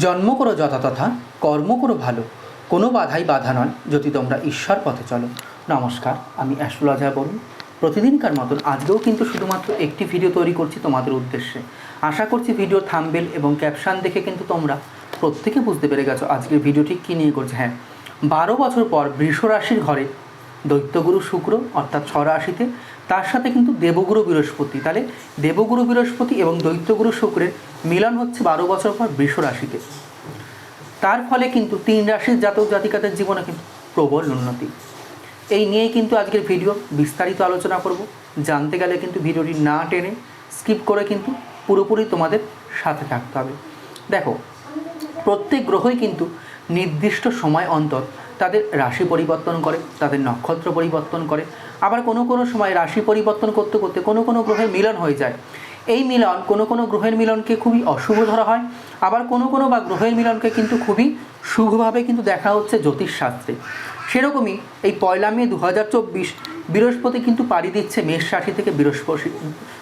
জন্ম করো যথাতথা কর্ম করো ভালো। কোনো বাধাই বাধা নয়, যদি তোমরা ঈশ্বর পথে চলো। নমস্কার, আমি অ্যাস্ট্রোলজার বলুন প্রতিদিনকার মতন আজকেও কিন্তু শুধুমাত্র একটি ভিডিও তৈরি করছি তোমাদের উদ্দেশ্যে। আশা করছি ভিডিও থাম্বেল এবং ক্যাপশন দেখে কিন্তু তোমরা প্রত্যেকে বুঝতে পেরে গেছো আজকের ভিডিওটি কী নিয়ে করছে। হ্যাঁ বারো বছর পর বৃষ রাশির ঘরে দৈত্যগুরু শুক্র, অর্থাৎ ছ রাশিতে তার সাথে কিন্তু দেবগুরু বৃহস্পতি। তাহলে দেবগুরু বৃহস্পতি এবং দৈত্যগুরু শুক্রের মিলন হচ্ছে বারো বছর পর বৃষ রাশিতে। তার ফলে কিন্তু তিন রাশির জাতক জাতিকাদের জীবনে কিন্তু প্রবল উন্নতি। এই নিয়ে কিন্তু আজকের ভিডিও, বিস্তারিত আলোচনা করব। জানতে গেলে কিন্তু ভিডিওটি না টেনে স্কিপ করে কিন্তু পুরোপুরি তোমাদের সাথে থাকতে হবে। দেখো, প্রত্যেক গ্রহই কিন্তু নির্দিষ্ট সময় অন্তর তাদের রাশি পরিবর্তন করে, তাদের নক্ষত্র পরিবর্তন করে। আবার কোনো কোনো সময় রাশি পরিবর্তন করতে করতে কোনো কোনো গ্রহের মিলন হয়ে যায়। এই মিলন কোনো কোনো গ্রহের মিলনকে খুবই অশুভ ধরা হয়। আবার কোনো কোনো বা গ্রহের মিলনকে কিন্তু খুবই শুভভাবে কিন্তু দেখা হচ্ছে জ্যোতিষশাস্ত্রে। সেরকমই এই পয়লা মে দু হাজার চব্বিশ বৃহস্পতি কিন্তু পাড়ি দিচ্ছে মেষ রাশি থেকে বৃহস্পতি,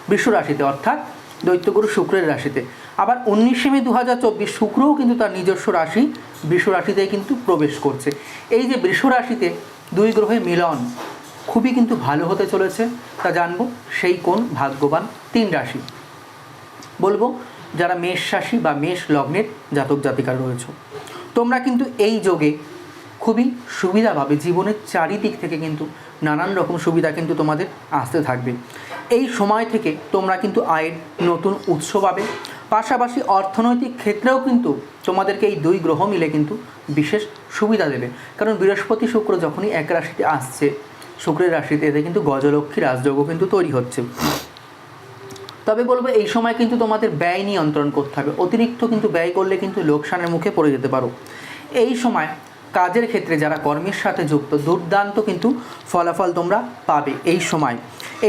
বৃষ রাশিতে, অর্থাৎ দৈত্যগুরু শুক্রের রাশিতে। আবার উনিশে মে দু হাজার চব্বিশ শুক্রও কিন্তু তার নিজস্ব রাশি, বৃষ রাশিতে কিন্তু প্রবেশ করছে। এই যে বৃষ রাশিতে দুই গ্রহের মিলন খুবই কিন্তু ভালো হতে চলেছে, তা জানব সেই কোন ভাগ্যবান তিন রাশি। বলব যারা মেষ রাশি বা মেষ লগ্নের জাতক জাতিকার রয়েছে, তোমরা কিন্তু এই যোগে খুবই সুবিধা পাবে জীবনের চারিদিক থেকে কিন্তু নানান রকম সুবিধা কিন্তু তোমাদের আসতে থাকবে। এই সময় থেকে তোমরা কিন্তু আয়ের নতুন উৎস পাবে। পাশাপাশি অর্থনৈতিক ক্ষেত্রেও কিন্তু তোমাদেরকে এই দুই গ্রহ মিলে কিন্তু বিশেষ সুবিধা দেবে। কারণ বৃহস্পতি শুক্র যখনই এক রাশিতে আসছে, শুক্রের রাশিতে এতে কিন্তু গজলক্ষ্মী রাজযোগ কিন্তু তৈরি হচ্ছে। তবে বলব এই সময় কিন্তু তোমাদের ব্যয় নিয়ন্ত্রণ করতে হবে। অতিরিক্ত কিন্তু ব্যয় করলে কিন্তু লোকসানের মুখে পড়ে যেতে পারো। এই সময় কাজের ক্ষেত্রে যারা কর্মের সাথে যুক্ত, দুর্দান্ত কিন্তু ফলাফল তোমরা পাবে এই সময়।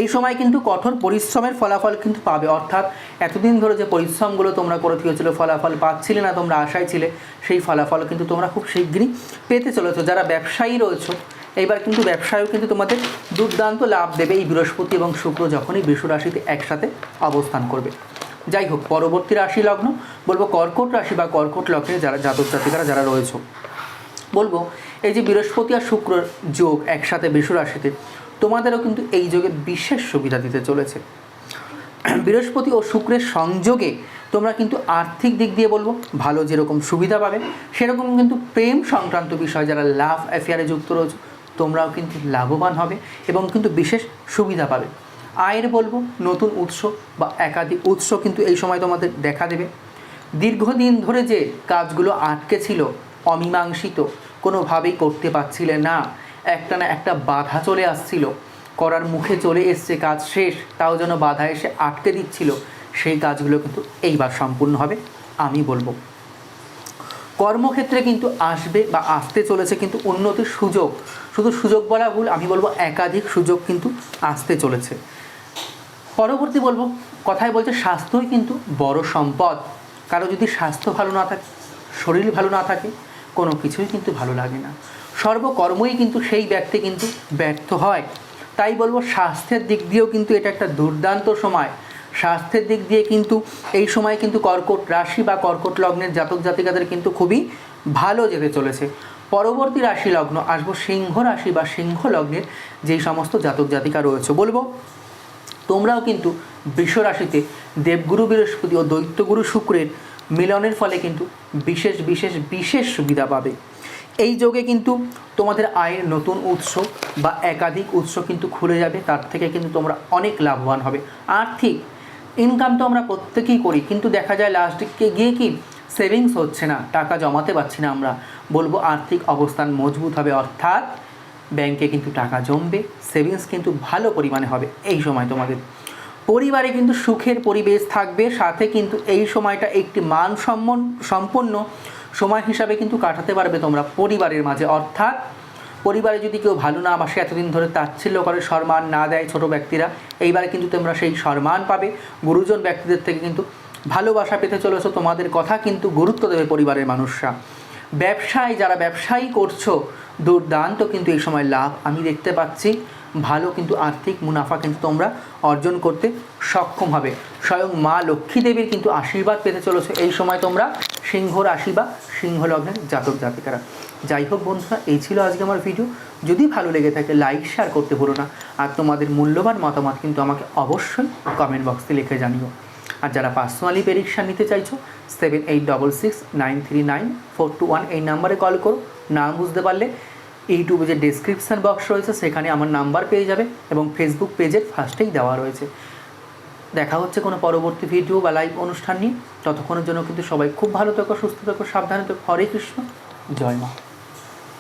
এই সময় কিন্তু কঠোর পরিশ্রমের ফলাফল কিন্তু পাবে। অর্থাৎ এতদিন ধরে যে পরিশ্রমগুলো তোমরা করে দিয়েছিল ফলাফল পাচ্ছিলে না, তোমরা আশায় ছিলে, সেই ফলাফল কিন্তু তোমরা খুব শীঘ্রই পেতে চলেছো। যারা ব্যবসায়ী রয়েছো, এইবার কিন্তু ব্যবসায়ও কিন্তু তোমাদের দুর্দান্ত লাভ দেবে এই বৃহস্পতি এবং শুক্র যখনই বৃষ রাশিতে একসাথে অবস্থান করবে। যাই হোক, পরবর্তী রাশি লগ্ন, বলব কর্কট রাশি বা কর্কট লগ্নে যারা জাতক জাতিকারা যারা রয়েছে বলব, এই যে বৃহস্পতি আর শুক্র যোগ একসাথে রাশিতে, তোমাদেরও কিন্তু এই যোগে বিশেষ সুবিধা দিতে চলেছে। বৃহস্পতি ও শুক্রের সংযোগে তোমরা কিন্তু আর্থিক দিক দিয়ে বলব, ভালো যেরকম সুবিধা পাবে, সেরকম কিন্তু প্রেম সংক্রান্ত বিষয় যারা লাভ অ্যাফেয়ারে যুক্ত রয়েছে, তোমরাও কিন্তু লাভবান হবে এবং কিন্তু বিশেষ সুবিধা পাবে। আয়ের বলব, নতুন উৎস বা একাধিক উৎস কিন্তু এই সময় তোমাদের দেখা দেবে। দীর্ঘদিন ধরে যে কাজগুলো আটকে ছিল, অমীমাংসিত কোনোভাবেই করতে পারছিলে না। একটা না একটা বাধা চলে আসছিল। করার মুখে চলে এসছে কাজ শেষ, তাও যেন বাধা এসে আটকে দিচ্ছিল। সেই কাজগুলো কিন্তু এইবার সম্পূর্ণ হবে, আমি বলব। কর্মক্ষেত্রে কিন্তু আসবে বা আসতে চলেছে কিন্তু উন্নতির সুযোগ। শুধু সুযোগ বলা ভুল, আমি বলব একাধিক সুযোগ কিন্তু আসতে চলেছে। পরবর্তী বলব, কথায় বলছে স্বাস্থ্যই কিন্তু বড় সম্পদ। কারও যদি স্বাস্থ্য ভালো না থাকে, শরীর ভালো না থাকে কোনো কিছুই কিন্তু ভালো লাগে না। সর্বকর্মই কিন্তু সেই ব্যক্তি কিন্তু ব্যর্থ হয়। তাই বলব, স্বাস্থ্যের দিক দিয়েও কিন্তু এটা একটা দুর্দান্ত সময়। স্বাস্থ্যের দিক দিয়ে কিন্তু এই সময় কিন্তু কর্কট রাশি বা কর্কট লগ্নের জাতক জাতিকাদের কিন্তু খুবই ভালো যেতে চলেছে। পরবর্তী রাশি লগ্ন, আসব সিংহ রাশি বা সিংহ লগ্নের যেই সমস্ত জাতক জাতিকা রয়েছে। বলব, তোমরাও কিন্তু বৃষ রাশিতে দেবগুরু, বৃহস্পতি ও দৈত্যগুরু শুক্রের মিলনের ফলে কিন্তু বিশেষ বিশেষ বিশেষ সুবিধা পাবে। এই যোগে কিন্তু তোমাদের আয়ের নতুন উৎস বা একাধিক উৎস কিন্তু খুলে যাবে। তার থেকে কিন্তু তোমরা অনেক লাভবান হবে। আর্থিক ইনকাম তো আমরা প্রত্যেকেই করি, কিন্তু দেখা যায় লাস্টকে গিয়ে কি সেভিংস হচ্ছে না, টাকা জমাতে পারছি না আমরা। বলব আর্থিক অবস্থান মজবুত হবে, অর্থাৎ ব্যাংকে কিন্তু টাকা জমবে সেভিংস কিন্তু ভালো পরিমাণে হবে। এই সময় তোমাদের পরিবারে কিন্তু সুখের পরিবেশ থাকবে, সাথে কিন্তু এই সময়টা একটি মান সম্পন্ন সময় হিসাবে কিন্তু কাটাতে পারবে তোমরা পরিবারের মাঝে। অর্থাৎ পরিবারে যদি কেউ ভালো না বাসে, এতদিন ধরে তাচ্ছিল্য করে, সম্মান না দেয় ছোট ব্যক্তিরা, এইবারে কিন্তু তোমরা সেই সম্মান পাবে। গুরুজন ব্যক্তিদের থেকে কিন্তু ভালোবাসা পেতে চলেছো, তোমাদের কথা কিন্তু গুরুত্ব দেবে পরিবারের মানুষরা। ব্যবসায়, যারা ব্যবসায়ী করছ, দুর্দান্ত কিন্তু এই সময় লাভ আমি দেখতে পাচ্ছি। ভালো কিন্তু আর্থিক মুনাফা কিন্তু তোমরা অর্জন করতে সক্ষম হবে। স্বয়ং মা লক্ষ্মী দেবীর কিন্তু আশীর্বাদ পেতে চলেছো। এই সময় তোমরা সিংহ রাশি বা সিংহ লগ্নের জাতক জাতিকারা। যাই হোক বন্ধুরা, এই ছিল আজকে আমার ভিডিও যদি ভালো লেগে থাকে লাইক শেয়ার করতে ভুলো না। আর তোমাদের মূল্যবান মতামত কিন্তু আমাকে অবশ্যই কমেন্ট বক্সে লিখে জানিও। আর যারা পার্সোনালি পরীক্ষা নিতে চাইছো seven eight double six nine three nine four two one এই নাম্বারে কল করো। না বুঝতে পারলে ইউটিউবে যে ডিসক্রিপশান বক্স রয়েছে, সেখানে আমার নাম্বার পেয়ে যাবে এবং ফেসবুক পেজের ফার্স্টেই দেওয়া রয়েছে। দেখা হচ্ছে কোনো পরবর্তী ভিডিও বা লাইভ অনুষ্ঠান নিয়ে। ততক্ষণের জন্য কিন্তু সবাই খুব ভালো থেকো, সুস্থ থেকো, সাবধানে থেকো। হরে কৃষ্ণ। জয় মা।